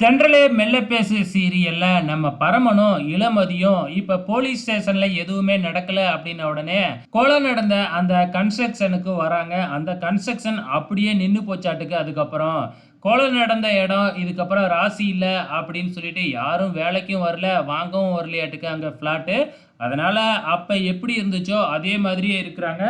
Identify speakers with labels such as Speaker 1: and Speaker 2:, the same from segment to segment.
Speaker 1: ஜென்ரலே மெல்ல பேசு சீரியல்ல. நம்ம பரமனும் இளமதியும் இப்ப போலீஸ் ஸ்டேஷன்ல எதுவுமே நடக்கல அப்படின்ன உடனே கொலை நடந்த அந்த கன்ஸ்ட்ரக்ஷனுக்கு வராங்க. அந்த கன்ஸ்ட்ரக்ஷன் அப்படியே நின்று போச்சாட்டுக்கு. அதுக்கப்புறம் கொலை நடந்த இடம் இதுக்கப்புறம் ராசி இல்லை அப்படின்னு சொல்லிட்டு யாரும் வேலைக்கும் வரல வாங்கவும் வரலையாட்டுக்கு அங்கே ஃப்ளாட்டு அதனால அப்போ எப்படி இருந்துச்சோ அதே மாதிரியே இருக்கிறாங்க.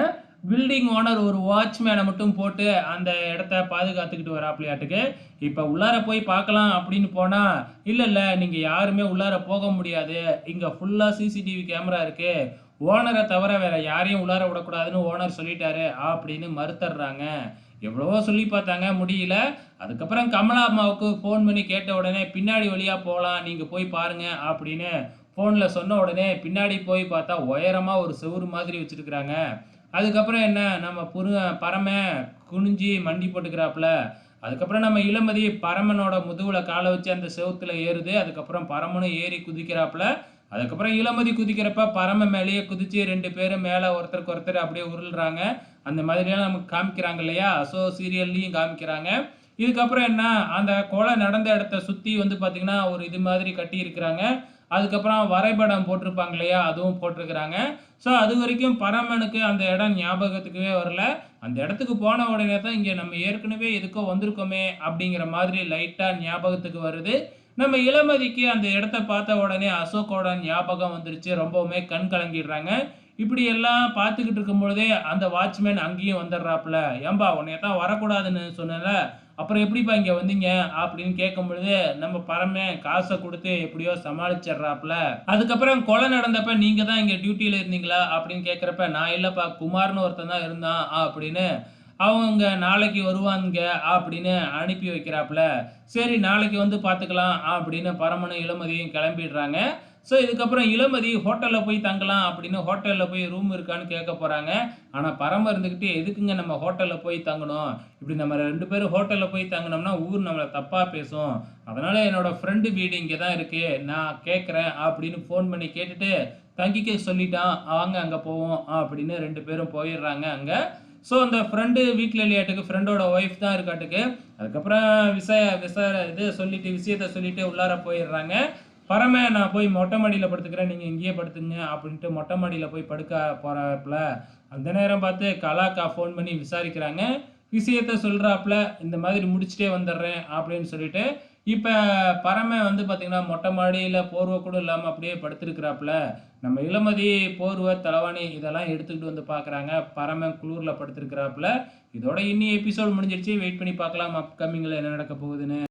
Speaker 1: பில்டிங் ஓனர் ஒரு வாட்ச்மேனை மட்டும் போட்டு அந்த இடத்த பாதுகாத்துக்கிட்டு வராப்பிளையாட்டுக்கு இப்போ உள்ளார போய் பார்க்கலாம் அப்படின்னு போனால் இல்லை இல்லை நீங்கள் யாருமே உள்ளார போக முடியாது. இங்கே ஃபுல்லாக சிசிடிவி கேமரா இருக்குது ஓனரை தவிர வேற யாரையும் உள்ளார விடக்கூடாதுன்னு ஓனர் சொல்லிட்டாரு அப்படின்னு மறுத்துடுறாங்க எவ்வளவோ சொல்லி பார்த்தாங்க முடியல. அதுக்கப்புறம் கமலா அம்மாவுக்கு ஃபோன் பண்ணி கேட்ட உடனே பின்னாடி வழியாக போகலாம் நீங்கள் போய் பாருங்க அப்படின்னு ஃபோனில் சொன்ன உடனே பின்னாடி போய் பார்த்தா உயரமாக ஒரு செவுரு மாதிரி வச்சுருக்குறாங்க. அதுக்கப்புறம் என்ன? நம்ம புரு பரம குனிஞ்சி மண்டி போட்டுக்கிறாப்புல. அதுக்கப்புறம் நம்ம இளமதி பரமனோட முதுகுல காலை வச்சு அந்த செவுத்துல ஏறுது. அதுக்கப்புறம் பரமனும் ஏறி குதிக்கிறாப்புல. அதுக்கப்புறம் இளமதி குதிக்கிறப்ப பரம மேலேயே குதிச்சு ரெண்டு பேரும் மேலே ஒருத்தருக்கு ஒருத்தர் அப்படியே உருள்றாங்க. அந்த மாதிரியெல்லாம் நமக்கு காமிக்கிறாங்க இல்லையா? ஸோ சீரியல்லையும் காமிக்கிறாங்க. இதுக்கப்புறம் என்ன? அந்த கொலை நடந்த இடத்த சுற்றி வந்து பார்த்திங்கன்னா ஒரு இது மாதிரி கட்டி இருக்கிறாங்க அதுக்கப்புறம் வரைபடம் போட்டிருப்பாங்க இல்லையா? அதுவும் போட்டிருக்கிறாங்க. ஸோ அது வரைக்கும் பரமனுக்கு அந்த இடம் ஞாபகத்துக்கவே வரல. அந்த இடத்துக்கு போன உடனே தான் இங்கே நம்ம ஏற்கனவே எதுக்கோ வந்திருக்கோமே அப்படிங்கிற மாதிரி லைட்டாக ஞாபகத்துக்கு வருது. நம்ம இளமதிக்கு அந்த இடத்த பார்த்த உடனே அசோக்கோட ஞாபகம் வந்துருச்சு. ரொம்பவுமே கண் கலங்கிடுறாங்க. இப்படி எல்லாம் பார்த்துக்கிட்டு இருக்கும் பொழுதே அந்த வாட்ச்மேன் அங்கேயும் வந்துடுறாப்புல. ஏம்பா உன்னைய தான் வரக்கூடாதுன்னு சொன்னல அப்புறம் எப்படிப்பா இங்கே வந்தீங்க? அப்படின்னு கேட்கும் பொழுது நம்ம பரமே காசை கொடுத்து எப்படியோ சமாளிச்சிடுறாப்புல. அதுக்கப்புறம் கொலை நடந்தப்ப நீங்கள் தான் இங்கே டியூட்டியில் இருந்தீங்களா? அப்படின்னு கேட்குறப்ப நான் இல்லைப்பா குமார்னு ஒருத்தன் தான் இருந்தான் அப்படின்னு அவங்க நாளைக்கு வருவாங்க அப்படின்னு அனுப்பி வைக்கிறாப்புல. சரி நாளைக்கு வந்து பார்த்துக்கலாம் அப்படின்னு பரமனும் இளமதியும் கிளம்பிடுறாங்க. ஸோ இதுக்கப்புறம் இளமதி ஹோட்டலில் போய் தங்கலாம் அப்படின்னு ஹோட்டலில் போய் ரூம் இருக்கான்னு கேட்க போகிறாங்க ஆனால் பரம இருந்துக்கிட்டு எதுக்குங்க நம்ம ஹோட்டலில் போய் தங்கணும்? இப்படி நம்ம ரெண்டு பேரும் ஹோட்டலில் போய் தங்கினோம்னா ஊர் நம்மளை தப்பாக பேசும். அதனால் என்னோடய ஃப்ரெண்டு வீடு இங்கே தான் இருக்குது நான் கேட்குறேன் அப்படின்னு ஃபோன் பண்ணி கேட்டுட்டு தங்கிக்க சொல்லிட்டான். வாங்க அங்கே போவோம் அப்படின்னு ரெண்டு பேரும் போயிடுறாங்க அங்கே. ஸோ அந்த ஃப்ரெண்டு வீட்டில் இல்லையாட்டுக்கு ஃப்ரெண்டோட ஒய்ஃப் தான் இருக்காட்டுக்கு. அதுக்கப்புறம் விசய விசார இது சொல்லிட்டு விஷயத்த சொல்லிட்டு உள்ளார போயிடுறாங்க. பரம நான் போய் மொட்டை மாடியில் படுத்துக்கிறேன் நீங்கள் இங்கேயே படுத்துங்க அப்படின்ட்டு மொட்டை மாடியில் போய் படுக்க போகிறாப்புல அந்த நேரம் பார்த்து கலாக்கா ஃபோன் பண்ணி விசாரிக்கிறாங்க. விஷயத்த சொல்கிறாப்புல இந்த மாதிரி முடிச்சுட்டே வந்துடுறேன் அப்படின்னு சொல்லிட்டு இப்போ பரம வந்து பார்த்திங்கன்னா மொட்டை மாடியில் போர்வை கூட இல்லாமல் அப்படியே படுத்துருக்குறாப்புல. நம்ம இளமதி போர்வை தலைவாணி இதெல்லாம் எடுத்துக்கிட்டு வந்து பார்க்குறாங்க பரம குளூரில் படுத்துருக்குறாப்புல. இதோட இன்னி எபிசோடு முடிஞ்சிருச்சு. வெயிட் பண்ணி பார்க்கலாம். அப்கமிங்கில் என்ன நடக்க போகுதுன்னு.